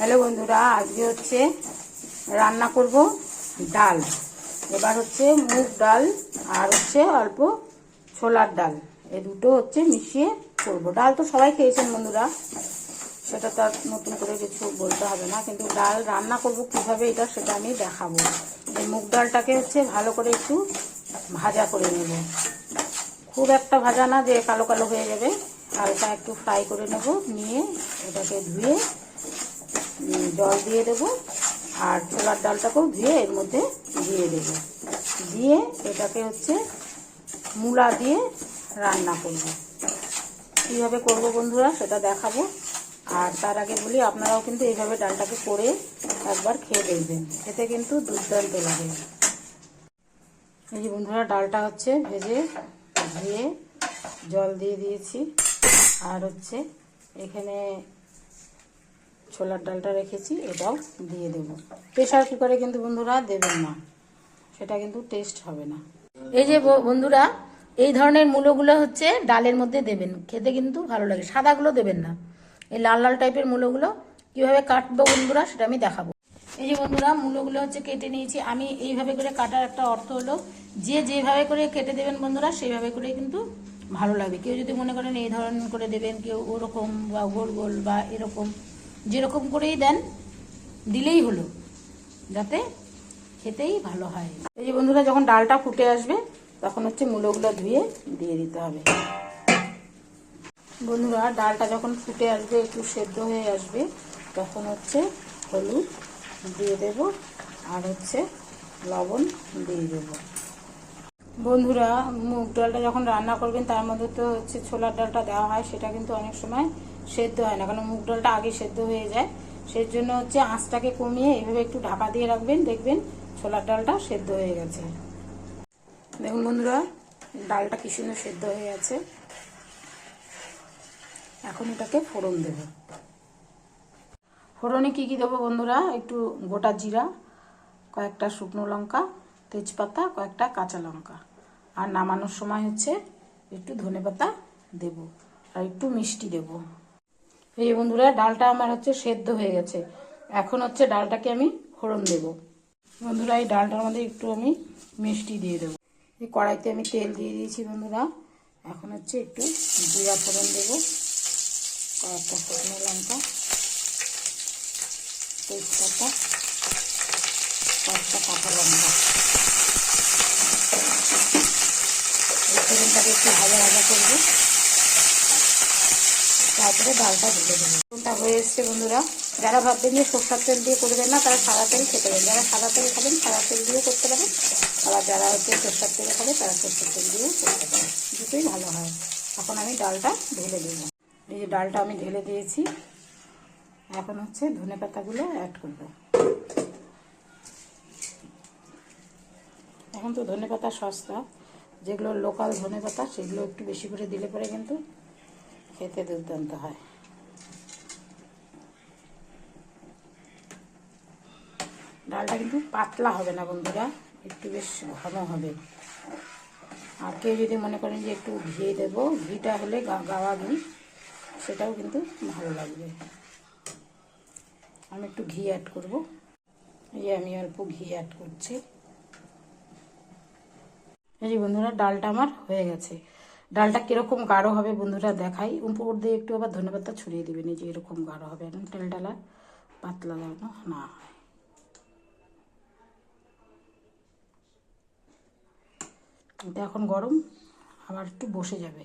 Hello বন্ধুরা, আজকে হচ্ছে রান্না করব ডাল। এবার হচ্ছে মুগ ডাল আর হচ্ছে অল্প ছোলার ডাল। এই দুটো হচ্ছে মিশিয়ে করব। ডাল তো সবাই খেয়েছেন বন্ধুরা, সেটা তো আর নতুন করে কিছু বলতে হবে না, কিন্তু ডাল রান্না করব কীভাবে এটা সেটা আমি দেখাবো। এই মুগ ডালটাকে হচ্ছে ভালো করে একটু ভাজা করে নেব। খুব একটা ভাজা না, যে কালো কালো হয়ে যাবে হালকা একটু ফ্রাই করে নেব, নিয়ে এটাকে ধুয়ে জল দিয়ে দেব আর ছোলার ডালটাকেও ধুয়ে এর মধ্যে দিয়ে দেব। দিয়ে এটাকে হচ্ছে মূলা দিয়ে রান্না করব। কীভাবে করব বন্ধুরা সেটা দেখাবো। আর তার আগে বলি, আপনারাও কিন্তু এইভাবে ডালটাকে করে একবার খেয়ে দেখবেন। খেতে কিন্তু দুর্দান্ত লাগে। এই যে বন্ধুরা, ডালটা হচ্ছে ভেজে ধুয়ে জল দিয়ে দিয়েছি। আর হচ্ছে এখানে ছোলার ডালটা রেখেছি এটাও দিয়ে দেবো। প্রেশার কুকারে কিন্তু বন্ধুরা দেবেন না। সেটা কিন্তু টেস্ট হবে না। এই যে বন্ধুরা, এই ধরনের মূলোগুলো হচ্ছে ডালের মধ্যে দেবেন। খেতে কিন্তু ভালো লাগে। সাদাগুলো দেবেন না। এই লাল লাল টাইপের মূলোগুলো কীভাবে কাটবো বন্ধুরা সেটা আমি দেখাবো। এই যে বন্ধুরা, মূলোগুলো হচ্ছে কেটে নিয়েছি। আমি এইভাবে করে কাটার একটা অর্থ হলো, যে যেভাবে করে কেটে দেবেন বন্ধুরা সেইভাবে করে কিন্তু ভালো লাগবে। কেউ যদি মনে করেন এই ধরনের করে দেবেন, কেউ ওরকম বা গোল গোল বা এরকম যেরকম করেই দেন, দিলেই হলো, যাতে খেতেই ভালো হয়। এই যে বন্ধুরা, যখন ডালটা ফুটে আসবে, তখন হচ্ছে মূলোগুলো ধুয়ে দিয়ে দিতে হবে। বন্ধুরা, ডালটা যখন ফুটে আসবে, একটু সেদ্ধ হয়ে আসবে, তখন হচ্ছে হলুদ দিয়ে দেব, আর হচ্ছে লবণ দিয়ে দেব। বন্ধুরা, মুগ ডালটা যখন রান্না করবেন, তার মধ্যে তো হচ্ছে ছোলার ডালটা দেওয়া হয়, সেটা কিন্তু অনেক সময় সেদ্ধ হয় না, কারণ মুগ ডালটা আগে সেদ্ধ হয়ে যায়। সেই জন্য হচ্ছে আঁচটাকে কমিয়ে এইভাবে একটু ঢাকা দিয়ে রাখবেন, দেখবেন ছোলার ডালটা সেদ্ধ হয়ে গেছে। দেখুন বন্ধুরা, ডালটা কি সুন্দর সেদ্ধ হয়ে গেছে। এখন এটাকে ফোড়ন দেব। ফোড়নে কি কি দেবো বন্ধুরা? একটু গোটা জিরা, কয়েকটা শুকনো লঙ্কা, তেজপাতা, কয়েকটা কাঁচা লঙ্কা। আর নামানোর সময় হচ্ছে একটু ধনেপাতা দেব, আর একটু মিষ্টি দেব। এই বন্ধুরা, ডালটা আমার হচ্ছে সেদ্ধ হয়ে গেছে। এখন হচ্ছে ডালটাকে আমি ফোড়ন দেব। বন্ধুরা, এই ডালটার মধ্যে একটু আমি মিষ্টি দিয়ে দেবো। এই কড়াইতে আমি তেল দিয়ে দিয়েছি বন্ধুরা। এখন হচ্ছে একটু জিরা ফোড়ন দেবো। কয়েকটা শুকনো লঙ্কা, তেজপাতা, কয়েকটা কাঁচা লঙ্কা। ফোড়নটাকে একটু ভাজা ভাজা করব। তারপরে ডালটা ঢেলে দেবো ফোড়নটা হয়ে এসছে বন্ধুরা। যারা ভাববেন যে সরষার তেল দিয়ে করবেন না, তারা সাদা তেল খেতে পারেন। যারা সাদা তেল খাবেন, সাদা তেল দিয়েও করতে পারেন। আবার যারা হচ্ছে সরষার তেল খাবে তারা সরষার তেল দিয়েও করতে পারেন। দুটোই ভালো হয়। এখন আমি ডালটা ঢেলে দেবো এই যে ডালটা আমি ঢেলে দিয়েছি। এখন হচ্ছে ধনে পাতাগুলো অ্যাড করব। এখন তো ধনে পাতা সস্তা। যেগুলো লোকাল ধনে পাতা, সেগুলো একটু বেশি করে দিলে পরে কিন্তু খেতে দুর্দান্ত হয়। ডালটা কিন্তু পাতলা হবে না বন্ধুরা, একটু বেশ ঘন হবে। আর কেউ যদি মনে করেন যে একটু ঘি দেবো, ঘিটা হলে গাওয়া ঘি, সেটাও কিন্তু ভালো লাগবে। আমি একটু ঘি অ্যাড করব। এই আমি অল্প ঘি অ্যাড করছি। এই যে বন্ধুরা, ডালটা আমার হয়ে গেছে। ডালটা কীরকম গাঢ় হবে বন্ধুরা দেখাই। উপর দিয়ে একটু আবার ধনেপাতা ছড়িয়ে দেবেন, এই যে এরকম গাঢ় হবে। একদম টেলটালা পাতলা যেন না হয়। এটা এখন গরম, আবার একটু বসে যাবে।